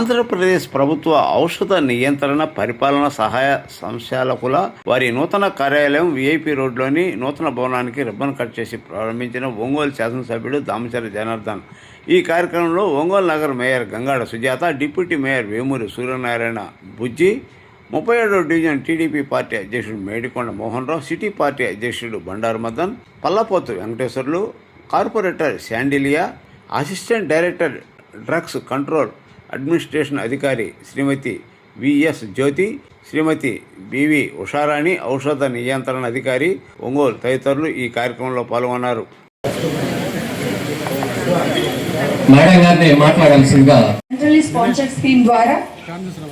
ఆంధ్రప్రదేశ్ ప్రభుత్వ ఔషధ నియంత్రణ పరిపాలన సహాయ సంశాలకుల వారి నూతన కార్యాలయం విఐపి రోడ్లోని నూతన భవనానికి రిబ్బన్ కట్ చేసి ప్రారంభించిన ఒంగోలు శాసనసభ్యుడు దామచర్య జనార్దన్. ఈ కార్యక్రమంలో Ongole Nagar mayor Gangada Sujatha deputy mayor Vemuri Suryanarayana Bujji ముప్పై ఏడో డివిజన్ టీడీపీ పార్టీ అధ్యక్షుడు మేడికొండ మోహన్ రావు సిటీ పార్టీ అధ్యక్షుడు Bandaru Madan Pallapothu Venkateswarlu corporator Sandilya assistant director drugs control administration అధికారి శ్రీమతి విఎస్ జ్యోతి శ్రీమతి బివి ఉషారాణి ఔషధ నియంత్రణ అధికారి ఒంగోలు తదితరులు ఈ కార్యక్రమంలో పాల్గొన్నారు. స్కీమ్ ద్వారా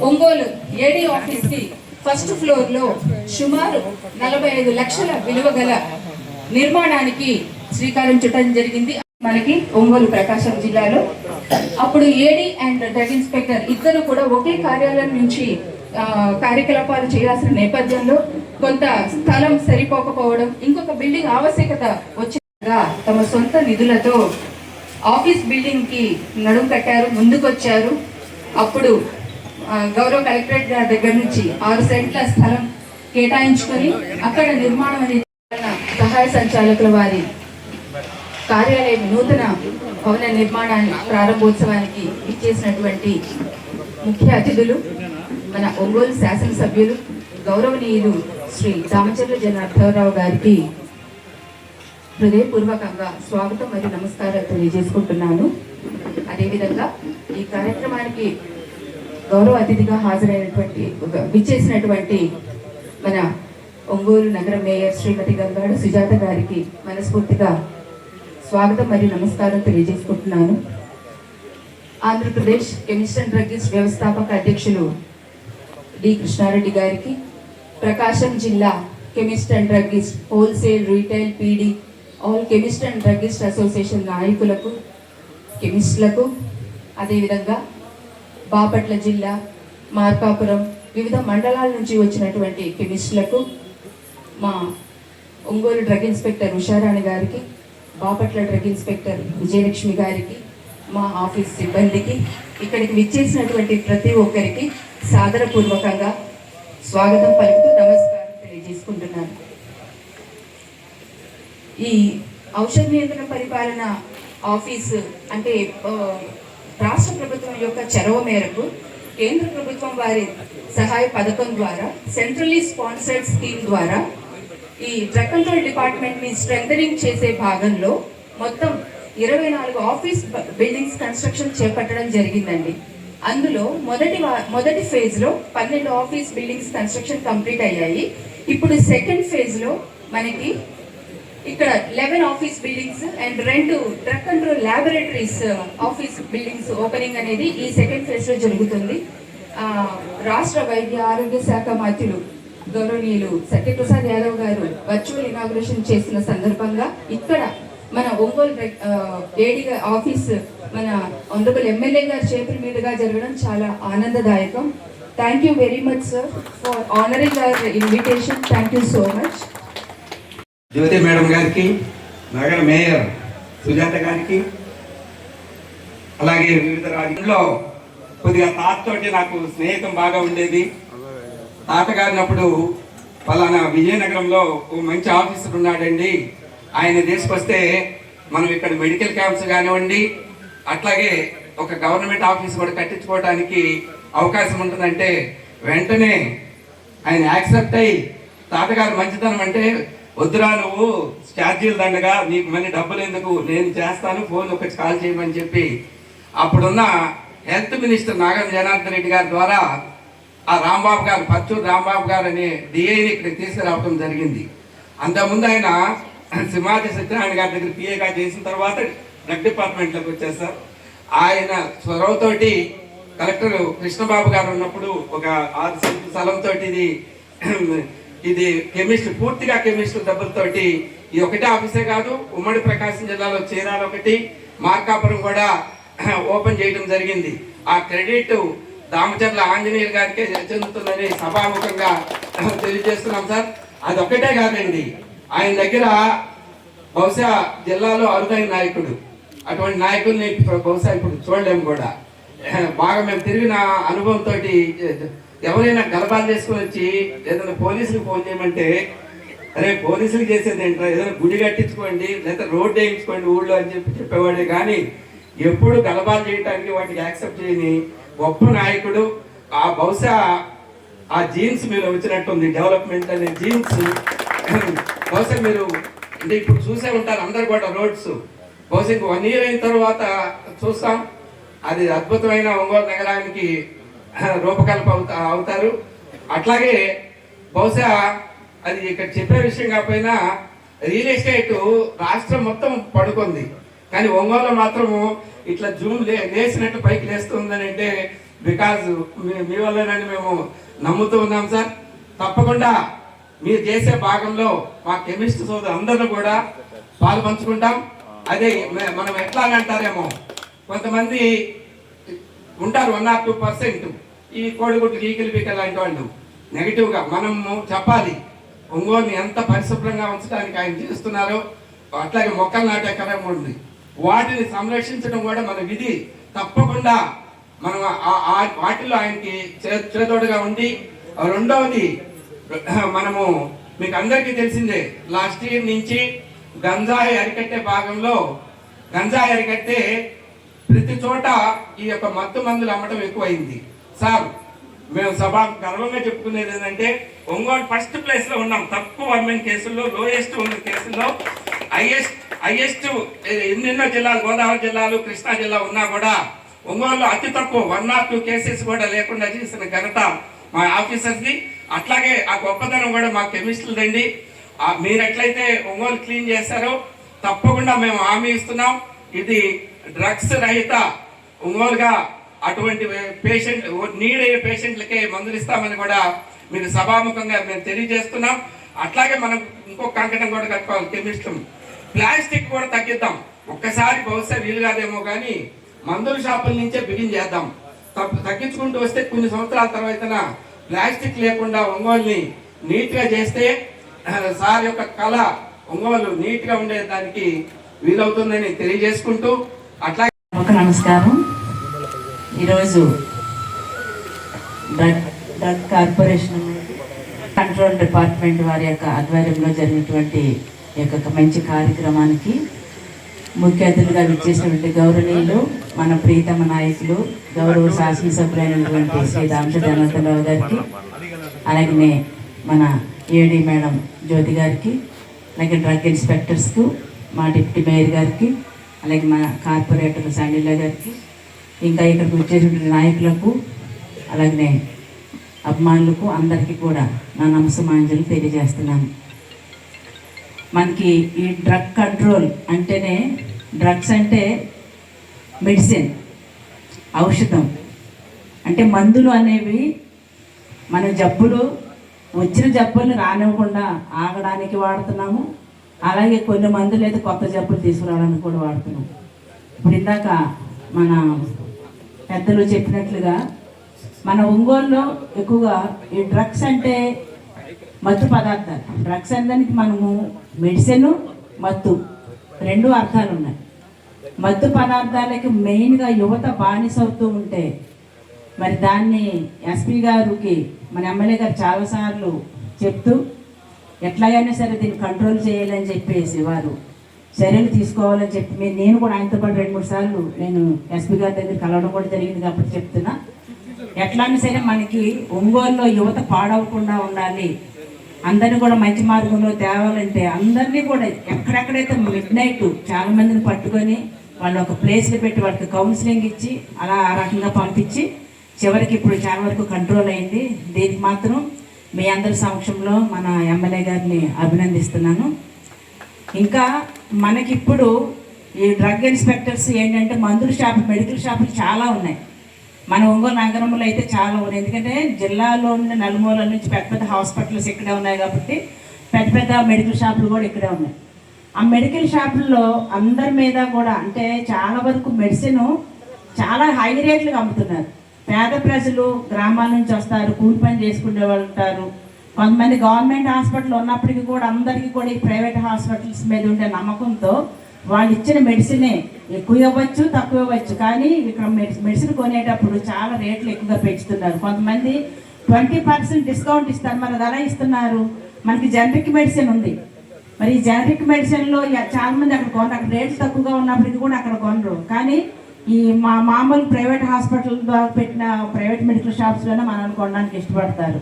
ఒంగోలు ఏడీ ఆఫీస్కి ఫస్ట్ ఫ్లోర్లో సుమారు నలభై ఐదు లక్షల విలువ గల నిర్మాణానికి శ్రీకారం చుట్టడం జరిగింది. మనకి ఒంగోలు ప్రకాశం జిల్లాలో అప్పుడు ఏడీ అండ్ డ్రగ్ ఇన్స్పెక్టర్ ఇద్దరు కూడా ఒకే కార్యాలయం నుంచి ఆ, కార్యకలాపాలు చేయాల్సిన నేపథ్యంలో కొంత స్థలం సరిపోకపోవడం ఇంకొక బిల్డింగ్ ఆవశ్యకత వచ్చేగా తమ సొంత నిధులతో ఆఫీస్ బిల్డింగ్కి నడుం కట్టారు ముందుకొచ్చారు. అప్పుడు గౌరవ కలెక్టరేట్ గారి దగ్గర నుంచి ఆరు సెంట్ల స్థలం కేటాయించుకొని అక్కడ నిర్మాణం అనేది సహాయ సంచాలకుల వారి కార్యాలయం నూతన భవన నిర్మాణాన్ని ప్రారంభోత్సవానికి ఇచ్చేసినటువంటి ముఖ్య అతిథులు మన ఒంగోలు శాసనసభ్యులు గౌరవనీయులు శ్రీ దామచర్ల జనార్దనరావు గారికి హృదయపూర్వకంగా స్వాగతం మరియు నమస్కారాలు తెలియజేసుకుంటున్నాను. అదేవిధంగా ఈ కార్యక్రమానికి గౌరవ అతిథిగా హాజరైనటువంటి ఒక- విచ్చేసినటువంటి మన ఒంగోలు నగర మేయర్ శ్రీమతి గంగాడు సుజాత గారికి మనస్ఫూర్తిగా స్వాగతం మరియు నమస్కారం తెలియజేసుకుంటున్నాను. ఆంధ్రప్రదేశ్ కెమిస్ట్ అండ్ డ్రగ్స్ వ్యవస్థాపక అధ్యక్షులు డి. కృష్ణారెడ్డి గారికి ప్రకాశం జిల్లా chemist and drugs wholesale retail PD all chemist and druggist association నాయకులకు కెమిస్ట్లకు అదేవిధంగా బాపట్ల జిల్లా మార్కాపురం వివిధ మండలాల నుంచి వచ్చినటువంటి కెమిస్ట్లకు మా ఒంగోలు డ్రగ్ ఇన్స్పెక్టర్ ఉషారాణి గారికి బాపట్ల డ్రగ్ ఇన్స్పెక్టర్ విజయలక్ష్మి గారికి మా ఆఫీస్ సిబ్బందికి ఇక్కడికి విచ్చేసినటువంటి ప్రతి ఒక్కరికి సాదరపూర్వకంగా స్వాగతం పలుకుతూ నమస్కారం తెలియజేసుకుంటున్నాను. ఈ ఔషధ నియంత్రణ పరిపాలన ఆఫీస్ అంటే రాష్ట్ర ప్రభుత్వం యొక్క చొరవ మేరకు కేంద్ర ప్రభుత్వం వారి సహాయ పథకం ద్వారా సెంట్రలీ స్పాన్సర్డ్ స్కీమ్ ద్వారా ఈ డ్రగ్ కంట్రోల్ డిపార్ట్మెంట్ని చేసే భాగంలో మొత్తం ఇరవై నాలుగు ఆఫీస్ బిల్డింగ్స్ కన్స్ట్రక్షన్ చేపట్టడం జరిగిందండి. అందులో మొదటి మొదటి ఫేజ్లో పన్నెండు ఆఫీస్ బిల్డింగ్స్ కన్స్ట్రక్షన్ కంప్లీట్ అయ్యాయి. ఇప్పుడు సెకండ్ ఫేజ్లో మనకి ఇక్కడ లెవెన్ ఆఫీస్ బిల్డింగ్స్ అండ్ రెండు drug control laboratories office buildings opening అనేది ఈ సెకండ్ ఫేజ్లో జరుగుతుంది. రాష్ట్ర వైద్య ఆరోగ్య శాఖ మంత్రులు గౌరవనీయులు సత్యప్రసాద్ యాదవ్ గారు వర్చువల్ ఇనాగ్రేషన్ చేసిన సందర్భంగా ఇక్కడ మన ఒంగోలు ఏడిగా ఆఫీస్ మన ఆనరబుల్ ఎమ్మెల్యే గారి చేతుల మీదుగా జరగడం చాలా ఆనందదాయకం. Thank you very much sir for honoring our invitation thank you so much Jyothi madam గారికి నగర మేయర్ సుజాత గారికి అలాగే వివిధ రాజ్యంలో కొద్దిగా తాతతోటి నాకు స్నేహితం బాగా ఉండేది. తాతగారినప్పుడు పలానా విజయనగరంలో ఓ మంచి ఆఫీసర్ ఉన్నాడండి. ఆయన తీసుకొస్తే మనం ఇక్కడ మెడికల్ క్యాంప్స్ కానివ్వండి అట్లాగే ఒక గవర్నమెంట్ ఆఫీస్ కూడా కట్టించుకోవడానికి అవకాశం ఉంటుందంటే వెంటనే ఆయన యాక్సెప్ట్ అయ్యి తాతగారు మంచితనం అంటే వద్దురా నువ్వు ఛార్జీలు దండగా నీకు మళ్ళీ డబ్బులు ఎందుకు? నేను చేస్తాను ఫోన్ ఒక కాల్ చేయమని చెప్పి. అప్పుడున్న హెల్త్ మినిస్టర్ నాగం జనార్దన్ రెడ్డి గారి ద్వారా ఆ రాంబాబు గారు పచ్చూరు రాంబాబు గారు అనే డిఐని ఇక్కడ తీసుకురావడం జరిగింది. అంతకుముందు ఆయన సింహాద్రి సత్యనారాయణ గారి దగ్గర పిఏగా చేసిన తర్వాత డ్రగ్ డిపార్ట్మెంట్లోకి వచ్చేసారు ఆయన స్వరంతోటి కలెక్టర్ కృష్ణబాబు గారు ఉన్నప్పుడు ఒక ఆరు సెంట్ల స్థలంతో ఇది ఇది కెమిస్ట్ పూర్తిగా కెమిస్ట్ డబ్బులతోటి ఇది ఒకటే ఆఫీసే కాదు ఉమ్మడి ప్రకాశం జిల్లాలో చీరాల ఒకటి మార్కాపురం కూడా ఓపెన్ చేయడం జరిగింది. ఆ క్రెడిట్ దామచర్ల ఆంజనేయులు గారికే చెందుతుందని సభాముఖంగా తెలియజేస్తున్నాం సార్. అది ఒక్కటే కాదండి. ఆయన దగ్గర బహుశా జిల్లాలో అరుదైన నాయకుడు. అటువంటి నాయకుల్ని బహుశా ఇప్పుడు చూడలేము కూడా. బాగా మేము తిరిగిన అనుభవంతో ఎవరైనా గలబాలు చేసుకొని వచ్చి ఏదైనా పోలీసులకు ఫోన్ చేయమంటే అరే పోలీసులు చేసేది ఏంటో ఏదైనా గుడి కట్టించుకోండి లేదా రోడ్డు వేయించుకోండి ఊళ్ళో అని చెప్పి చెప్పేవాడే. కానీ ఎప్పుడు గలబాలు చేయడానికి వాటికి యాక్సెప్ట్ చేయని గొప్ప నాయకుడు. ఆ బహుశా ఆ జీన్స్ మీరు వచ్చినట్టుంది డెవలప్మెంట్ అనే జీన్స్ బహుశా మీరు అంటే ఇప్పుడు చూసే ఉంటారు అందరు కూడా రోడ్స్ బహుశా వన్ ఇయర్ అయిన తర్వాత చూస్తాం. అది అద్భుతమైన ఒంగోలు నగరానికి రూపకల్ప అవుతా అవుతారు. అట్లాగే బహుశా అది ఇక్కడ చెప్పే విషయం కాకపోయినా రియల్ ఎస్టేట్ రాష్ట్రం మొత్తం పడుకుంది. కానీ ఒంగోలు మాత్రము ఇట్లా జూమ్ లే లేచినట్టు పైకి లేస్తుందని అంటే బికాజ్ మీ వల్లనని మేము నమ్ముతూ ఉన్నాం సార్. తప్పకుండా మీరు చేసే భాగంలో మా కెమిస్ట్ సోదరు అందరూ కూడా పాలు పంచుకుంటాం. అదే మనం ఎట్లా అంటారేమో కొంతమంది ఉంటారు వన్ ఆర్ టూ పర్సెంట్ ఈ కోడిగుడ్డు గీకిలు పీకలు లాంటి వాళ్ళు. నెగిటివ్గా మనము చెప్పాలి ఒంగోలుని ఎంత పరిశుభ్రంగా ఉంచడానికి ఆయన చేస్తున్నారో అట్లాగే మొక్కలు నాటే కార్యక్రమం ఉంది. వాటిని సంరక్షించడం కూడా మన విధి. తప్పకుండా మనం వాటిలో ఆయనకి చే- ఉండి రెండవది మనము మీకు అందరికీ తెలిసిందే లాస్ట్ ఇయర్ నుంచి గంజాయి అరికట్టే భాగంలో గంజాయి అరికట్టే ప్రతి చోట ఈ యొక్క మత్తు మందులు అమ్మటం ఎక్కువైంది. సార్ మేము సభ గర్వంగా చెప్పుకునేది ఏంటంటే ఒంగోలు ఫస్ట్ ప్లేస్లో ఉన్నాం. తక్కువ అమ్మిన కేసుల్లో లోయెస్ట్ ఉన్న కేసుల్లో హైయెస్ట్ హైయెస్ట్ eh, ఎన్నెన్నో జిల్లాలు గోదావరి జిల్లాలు కృష్ణా జిల్లా ఉన్నా కూడా ఒంగోలులో అతి తక్కువ వన్ ఆర్ టూ కేసెస్ కూడా లేకుండా చేసిన ఘనత మా ఆఫీసర్స్ది అట్లాగే ఆ గొప్పతనం కూడా మా కెమిస్టులదండి ఆ మీరు ఎట్లయితే ఒంగోలు క్లీన్ చేస్తారో తప్పకుండా మేము హామీ ఇస్తున్నాం. ఇది డ్రగ్స్ రహిత ఒంగోలుగా అటువంటి పేషెంట్ నీడ్ అయ్యే పేషెంట్లకే మందులు ఇస్తామని కూడా మీరు సభాముఖంగా మేము తెలియజేస్తున్నాం. అట్లాగే మనం ఇంకొక కంకణం కూడా కట్టుకోవాలి కెమిస్ట్రం ప్లాస్టిక్ కూడా తగ్గిద్దాం. ఒక్కసారి బహుశా వీలు కాదేమో కానీ మందుల షాపుల నుంచే బిగిన్ చేద్దాం. తగ్గించుకుంటూ వస్తే కొన్ని సంవత్సరాల తర్వాత ప్లాస్టిక్ లేకుండా ఒంగోలుని నీట్గా చేస్తే సార్ యొక్క కళ ఒంగోలు నీట్గా ఉండే దానికి వీలవుతుందని తెలియజేసుకుంటూ అట్లా నమస్కారం. ఈరోజు drug drug corporation control department వారి యొక్క ఆధ్వర్యంలో జరిగినటువంటి ఈ యొక్క మంచి కార్యక్రమానికి ముఖ్య అతిథులుగా విచ్చేసినటువంటి గౌరవనీయులు మన ప్రీతమ నాయకులు గౌరవ శాసనసభ్యులైనటువంటి శ్రీ దామచంద్రనాథరావు గారికి అలాగనే మన ఏడీ మేడం జ్యోతి గారికి అలాగే డ్రగ్ ఇన్స్పెక్టర్స్కు మా డిప్యూటీ మేయర్ గారికి అలాగే మా కార్పొరేటర్ శాండిల్లా గారికి ఇంకా ఇక్కడికి వచ్చేటువంటి నాయకులకు అలాగనే అభిమానులకు అందరికీ కూడా నా నమస్సమాంజలు తెలియజేస్తున్నాను. మనకి ఈ డ్రగ్ కంట్రోల్ అంటేనే డ్రగ్స్ అంటే మెడిసిన్ ఔషధం. అంటే మందులు అనేవి మన జబ్బులు వచ్చిన జబ్బులు రానివ్వకుండా ఆగడానికి వాడుతున్నాము. అలాగే కొన్ని మందులు అయితే కొత్త జబ్బులు తీసుకురావడానికి కూడా వాడుతున్నాం ఇప్పుడు ఇందాక మన పెద్దలు చెప్పినట్లుగా మన ఒంగోలులో ఎక్కువగా ఈ డ్రగ్స్ అంటే మత్తు పదార్థాలు. డ్రగ్స్ అనడానికి మనము మెడిసిన్ మత్తు. రెండు అర్థాలు ఉన్నాయి. మత్తు పదార్థాలకి మెయిన్గా యువత బానిస అవుతూ ఉంటే మరి దాన్ని ఎస్పీ గారికి మన ఎమ్మెల్యే గారు చాలాసార్లు చెప్తూ ఎట్లాగైనా సరే దీన్ని కంట్రోల్ చేయాలని చెప్పేసి వారు చర్యలు తీసుకోవాలని చెప్పి నేను నేను కూడా ఆయనతో పాటు రెండు మూడు సార్లు నేను ఎస్పీ గారి దగ్గర కలవడం కూడా జరిగింది కాబట్టి చెప్తున్నా. ఎట్లా సరే మనకి ఒంగోలులో యువత పాడవకుండా ఉండాలి. అందరినీ కూడా మంచి మార్గంలో తేవాలంటే అందరినీ కూడా ఎక్కడెక్కడైతే మిడ్ నైట్ చాలా మందిని పట్టుకొని వాళ్ళు ఒక ప్లేస్లో పెట్టి వాళ్ళకి కౌన్సిలింగ్ ఇచ్చి అలా ఆ రకంగా పంపించి చివరికి ఇప్పుడు చాలా వరకు కంట్రోల్ అయింది. దీనికి మాత్రం మీ అందరి సమక్షంలో మన ఎమ్మెల్యే గారిని అభినందిస్తున్నాను. ఇంకా మనకిప్పుడు ఈ డ్రగ్ ఇన్స్పెక్టర్స్ ఏంటంటే మందుల షాపు మెడికల్ షాపులు చాలా ఉన్నాయి. మన ఒంగోలు నగరంలో అయితే చాలా ఉన్నాయి. ఎందుకంటే జిల్లాలో ఉన్న నలుమూల నుంచి పెద్ద పెద్ద హాస్పిటల్స్ ఇక్కడే ఉన్నాయి కాబట్టి పెద్ద పెద్ద మెడికల్ షాపులు కూడా ఇక్కడే ఉన్నాయి. ఆ మెడికల్ షాపుల్లో అందరి మీద కూడా అంటే చాలా వరకు మెడిసిన్ చాలా హై రేట్లకు అమ్ముతున్నారు. పేద ప్రజలు గ్రామాల నుంచి వస్తారు కూలి పని చేసుకునే వాళ్ళు ఉంటారు. కొంతమంది గవర్నమెంట్ హాస్పిటల్ ఉన్నప్పటికీ కూడా అందరికీ కూడా ఈ ప్రైవేట్ హాస్పిటల్స్ మీద ఉండే నమ్మకంతో వాళ్ళు ఇచ్చిన మెడిసినే ఎక్కువ ఇవ్వచ్చు తక్కువ ఇవ్వచ్చు. కానీ ఇక్కడ మెడిసిన్ కొనేటప్పుడు చాలా రేట్లు ఎక్కువగా పెంచుతున్నారు. కొంతమంది ట్వంటీ పర్సెంట్ డిస్కౌంట్ ఇస్తారు. మరి ధర ఇస్తున్నారు? మనకి జనరిక్ మెడిసిన్ ఉంది. మరి ఈ జనరిక్ మెడిసిన్లో చాలామంది అక్కడ కొనరు అక్కడ రేట్లు తక్కువగా ఉన్నప్పుడు ఇది కూడా అక్కడ కొనరు. కానీ ఈ మా మామూలు ప్రైవేట్ హాస్పిటల్ ద్వారా పెట్టిన ప్రైవేట్ మెడికల్ షాప్స్లోనే మనల్ని కొనడానికి ఇష్టపడతారు.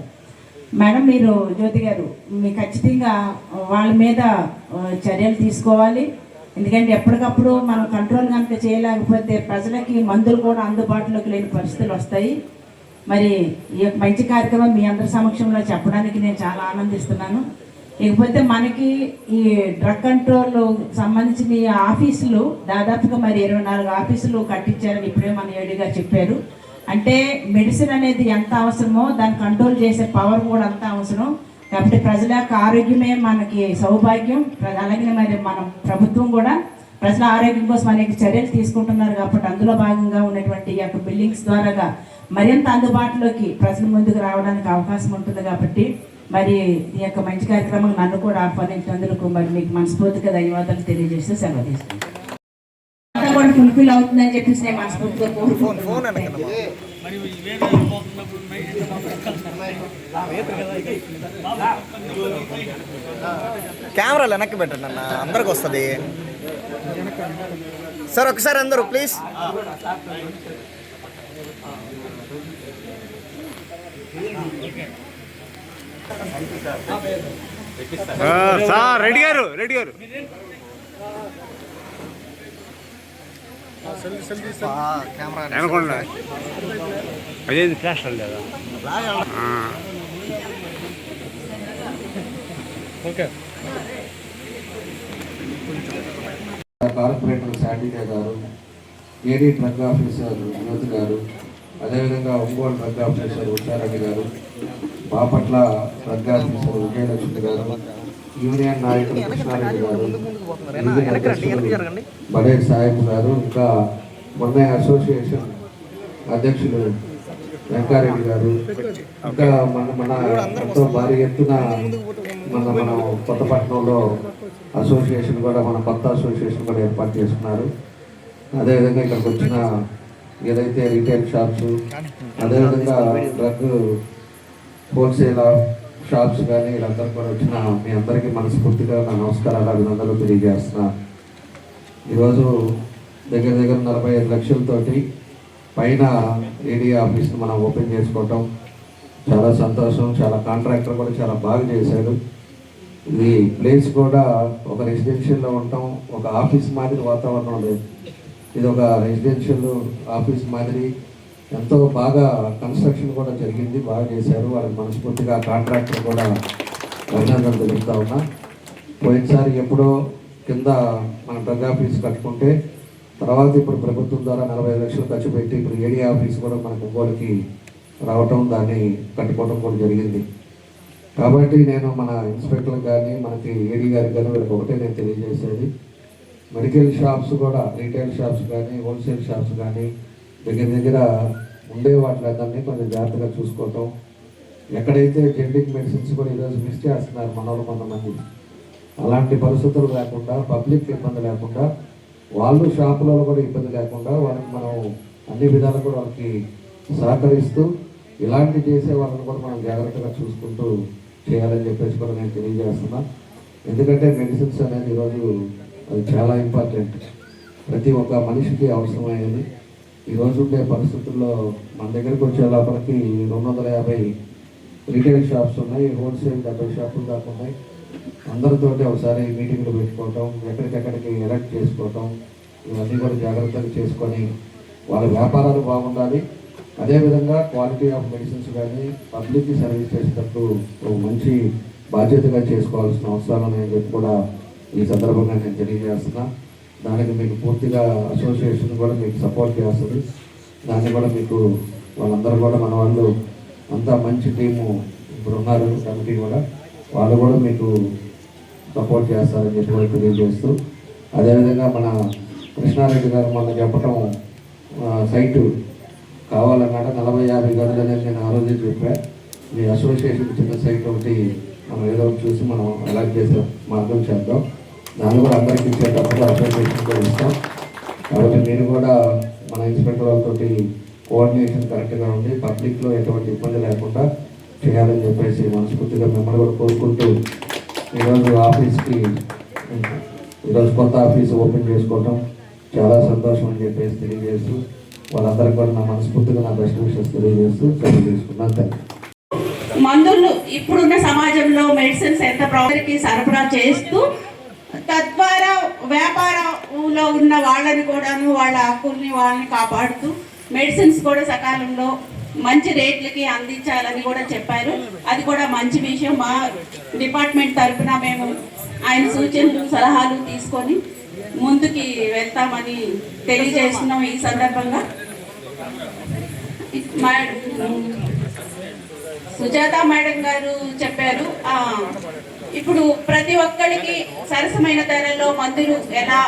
మేడం మీరు జ్యోతి గారు మీ ఖచ్చితంగా వాళ్ళ మీద చర్యలు తీసుకోవాలి. ఎందుకంటే ఎప్పటికప్పుడు మనం కంట్రోల్ కనుక చేయలేకపోతే ప్రజలకి మందులు కూడా అందుబాటులోకి లేని పరిస్థితులు వస్తాయి. మరి ఈ యొక్క మంచి కార్యక్రమం మీ అందరి సమక్షంలో చెప్పడానికి నేను చాలా ఆనందిస్తున్నాను. ఇకపోతే మనకి ఈ డ్రగ్ కంట్రోల్ సంబంధించిన ఈ ఆఫీసులు దాదాపుగా మరి ఇరవై నాలుగు ఆఫీసులు కట్టించారని ఇప్పుడే మన ఏడిగా చెప్పారు. అంటే మెడిసిన్ అనేది ఎంత అవసరమో దాన్ని కంట్రోల్ చేసే పవర్ కూడా అంత అవసరం. కాబట్టి ప్రజల యొక్క ఆరోగ్యమే మనకి సౌభాగ్యం. ప్ర- అలాగే మరి మనం ప్రభుత్వం కూడా ప్రజల ఆరోగ్యం కోసం అనేక చర్యలు తీసుకుంటున్నారు కాబట్టి అందులో భాగంగా ఉన్నటువంటి ఈ యొక్క బిల్డింగ్స్ ద్వారాగా మరింత అందుబాటులోకి ప్రజల ముందుకు రావడానికి అవకాశం ఉంటుంది కాబట్టి మరి ఈ యొక్క మంచి కార్యక్రమం నన్ను కూడా ఆహ్వానించినందుకు మరి మీకు మనస్ఫూర్తిగా ధన్యవాదాలు తెలియజేస్తూ సెలవు తీసుకుంటాను అంతా కూడా ఫుల్ఫిల్ అవుతుందని చెప్పేసి నేను మనస్ఫూర్తిగా కోరుకుంటున్నాను. కెమెరాలు వెనక్కి పెట్టండి అన్న అందరికి వస్తుంది. సార్ ఒకసారి అందరూ ప్లీజ్ సార్ రెడ్డి గారు రెడ్డి గారు. కెమెరా ఫ్లాష్ లేదా కార్పొరేటర్ శాండికే గారు ఏడీ డ్రగ్ ఆఫీసర్ వినోద్ గారు అదేవిధంగా ఒంగోలు డ్రగ్ ఆఫీసర్ ఉషారెడ్డి గారు బాపట్ల డ్రగ్ ఆఫీసర్ విజయలక్ష్మి గారు యూనియన్ నాయకులు కృష్ణారెడ్డి గారు బడే సాహెబ్ గారు ఇంకా మొన్న అసోసియేషన్ అధ్యక్షులు వెంకారెడ్డి గారు ఇంకా మన మన ఎంతో భారీ ఎత్తున మన మనం కొత్తపట్నంలో అసోసియేషన్ కూడా మన కొత్త అసోసియేషన్ కూడా ఏర్పాటు చేసుకున్నారు అదేవిధంగా ఇక్కడికి వచ్చిన ఏదైతే రీటైల్ షాప్స్ అదేవిధంగా డ్రగ్ హోల్సేల్ షాప్స్ కానీ వీళ్ళందరూ కూడా వచ్చిన మీ అందరికీ మనస్ఫూర్తిగా నా నమస్కారాలు అభినందనలు తెలియజేస్తున్నా. ఈరోజు దగ్గర దగ్గర నలభై ఐదు లక్షలతోటి పైన ఏడీ ఆఫీస్ని మనం ఓపెన్ చేసుకోవటం చాలా సంతోషం. చాలా కాంట్రాక్టర్ కూడా చాలా బాగా చేశాడు. ఇది ప్లేస్ కూడా ఒక రెసిడెన్షియల్లో ఉంటాం. ఒక ఆఫీస్ మాదిరి వాతావరణం లేదు. ఇది ఒక రెసిడెన్షియల్ ఆఫీస్ మాదిరి. ఎంతో బాగా కన్స్ట్రక్షన్ కూడా జరిగింది. బాగా చేశారు. వాళ్ళకి మనస్ఫూర్తిగా కాంట్రాక్టర్ కూడా అభినందన తెలుపుతా ఉన్నా. పోయినసారి ఎప్పుడో కింద మన డ్రగ్ ఆఫీస్ కట్టుకుంటే తర్వాత ఇప్పుడు ప్రభుత్వం ద్వారా నలభై ఐదు లక్షలు ఖర్చు పెట్టి ఇప్పుడు ఏడీ ఆఫీస్ కూడా మనకు ఒంగోలుకి రావటం దాన్ని కట్టుకోవడం కూడా జరిగింది. కాబట్టి నేను మన ఇన్స్పెక్టర్ కానీ మనకి ఏడీ గారికి కానీ వీళ్ళకి ఒకటే నేను తెలియజేసేది. మెడికల్ షాప్స్ కూడా రీటైల్ షాప్స్ కానీ హోల్సేల్ షాప్స్ కానీ దగ్గర దగ్గర ఉండే వాటిలందరినీ కొంచెం జాగ్రత్తగా చూసుకోవటం. ఎక్కడైతే జెనరిక్ మెడిసిన్స్ కూడా ఈరోజు మిస్ చేస్తున్నారు మన కొంతమంది అలాంటి పరిస్థితులు లేకుండా పబ్లిక్ ఇబ్బంది లేకుండా వాళ్ళు షాపులలో కూడా ఇబ్బంది లేకుండా వాళ్ళకి మనం అన్ని విధాలు కూడా వాళ్ళకి సహకరిస్తూ ఇలాంటి చేసే వాళ్ళని కూడా మనం జాగ్రత్తగా చూసుకుంటూ చేయాలని చెప్పేసి కూడా నేను తెలియజేస్తున్నా. ఎందుకంటే మెడిసిన్స్ అనేది ఈరోజు అది చాలా ఇంపార్టెంట్ ప్రతి ఒక్క మనిషికి అవసరమైనది. ఈరోజు ఉండే పరిస్థితుల్లో మన దగ్గరికి వచ్చే లోపలికి రెండు వందల యాభై రీటైల్ షాప్స్ ఉన్నాయి హోల్సేల్ డెబ్బై షాపులు దాకా ఉన్నాయి. అందరితోటి ఒకసారి మీటింగ్లు పెట్టుకోవటం ఎక్కడికెక్కడికి ఎలక్ట్ చేసుకోవటం ఇవన్నీ కూడా జాగ్రత్తలు చేసుకొని వాళ్ళ వ్యాపారాలు బాగుండాలి. అదేవిధంగా క్వాలిటీ ఆఫ్ మెడిసిన్స్ కానీ పబ్లిక్కి సర్వీస్ చేసేటప్పుడు ఒక మంచి బాధ్యతగా చేసుకోవాల్సిన అవసరాలు ఉన్నాయని చెప్పి కూడా ఈ సందర్భంగా నేను తెలియజేస్తున్నా. దానికి మీకు పూర్తిగా అసోసియేషన్ కూడా మీకు సపోర్ట్ చేస్తుంది. దాన్ని కూడా మీకు వాళ్ళందరూ కూడా మన వాళ్ళు అంతా మంచి టీము ఇప్పుడు ఉన్నారు కమిటీ కూడా వాళ్ళు కూడా మీకు సపోర్ట్ చేస్తారని చెప్పి కూడా తెలియజేస్తూ అదేవిధంగా మన కృష్ణారెడ్డి గారు మొన్న చెప్పటం సైటు కావాలన్నాడు నలభై యాభై గదులు అనేది నేను ఆ రోజే చెప్పా. మీ అసోసియేషన్ చిన్న సైట్ ఒకటి మనం ఏదో ఒకటి చూసి మనం అలాట్ చేసే మార్గం చేద్దాం. దాన్ని కూడా అందరికీ ఇచ్చేటప్పుడు అప్లికేషన్ ఇస్తాం. కాబట్టి నేను కూడా మన ఇన్స్పెక్టర్ వాళ్ళతోటి కోఆర్డినేషన్ కరెక్ట్గా ఉండి పబ్లిక్లో ఎటువంటి ఇబ్బంది లేకుండా చేయాలని చెప్పేసి మనస్ఫూర్తిగా మిమ్మల్ని కూడా కోరుకుంటూ ఈరోజు ఆఫీస్కి ఈరోజు కొత్త ఆఫీస్ ఓపెన్ చేసుకోవటం చాలా సంతోషం అని చెప్పేసి తెలియజేస్తూ వాళ్ళందరికీ కూడా నా మనస్ఫూర్తిగా నా బెస్ట్ విషెస్ తెలియజేస్తూ సెలవు తీసుకున్నాను థ్యాంక్ మందులు ఇప్పుడున్న సమాజంలో మెడిసిన్స్ ఎంత ప్రాపర్కి సరఫరా చేస్తూ తద్వారా వ్యాపారంలో ఉన్న వాళ్ళని కూడాను వాళ్ళ హక్కుల్ని వాళ్ళని కాపాడుతూ మెడిసిన్స్ కూడా సకాలంలో మంచి రేట్లకి అందించాలని కూడా చెప్పారు. అది కూడా మంచి విషయం. మా డిపార్ట్మెంట్ తరఫున మేము ఆయన సూచనలు సలహాలు తీసుకొని ముందుకి వెళ్తామని తెలియజేస్తున్నాం ఈ సందర్భంగా. సుజాత మేడం గారు చెప్పారు ఇప్పుడు ప్రతి ఒక్కరికి సరసమైన ధరలో మందులు ఎలా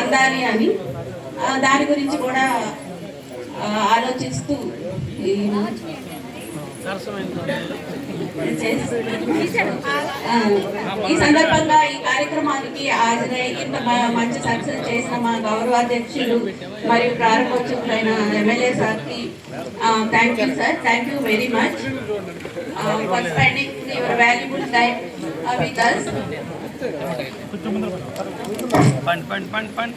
అందాలి అని దాని గురించి కూడా ఆలోచిస్తూ ఈ ఈ సందర్భంగా ఈ కార్యక్రమానికి హాజరై ఇంత మంచి సక్సెస్ చేసిన మా గౌరవాధ్యక్షులు మరియు ప్రారంభోత్సవులైన ఎమ్మెల్యే సార్కి thank you sir thank you very much for spending your valuable time with us పండ్ పండ్ పండ్ పండ్